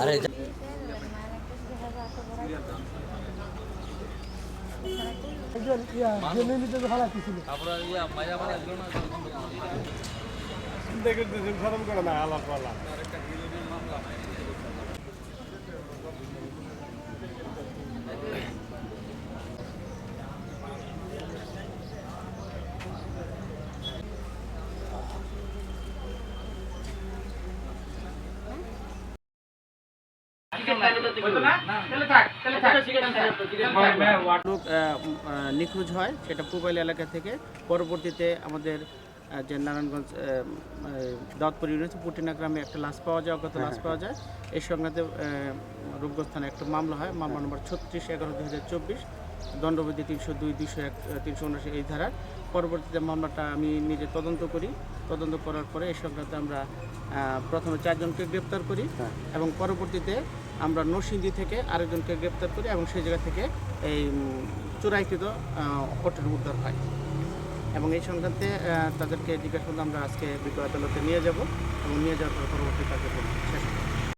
আরে ইয়া দেখে শরম করে না আলাপ আলাপ লোক আহ, আহ, নিখোঁজ হয় সেটা পুবাইল এলাকা থেকে। পরবর্তীতে আমাদের যে নারায়ণগঞ্জ দাউদপুর ইউনিভার্সিটি পুটিনা গ্রামে একটা লাশ পাওয়া যায় অজ্ঞাত লাশ পাওয়া যায়। এই সংক্রান্তে রূপগঞ্জ থানায় একটা মামলা হয় মামলা নম্বর ছত্রিশ এগারো দুই হাজার চব্বিশ দণ্ডবিধি তিনশো দুই দুইশো এক তিনশো উনআশি এই ধারার। পরবর্তীতে মামলাটা আমি নিজে তদন্ত করি। তদন্ত করার পরে এই সংক্রান্তে আমরা প্রথমে চারজনকে গ্রেপ্তার করি এবং পরবর্তীতে আমরা নরসিংদী থেকে আরেকজনকে গ্রেপ্তার করি এবং সেই জায়গা থেকে এই চোরাইকৃত অটোর উদ্ধার হয় এবং এই সংক্রান্তে তাদেরকে জিজ্ঞাসা আমরা আজকে বিজ্ঞ আদালতে নিয়ে যাব এবং নিয়ে যাওয়ার পর পরবর্তী কার্যক্রম শেষ।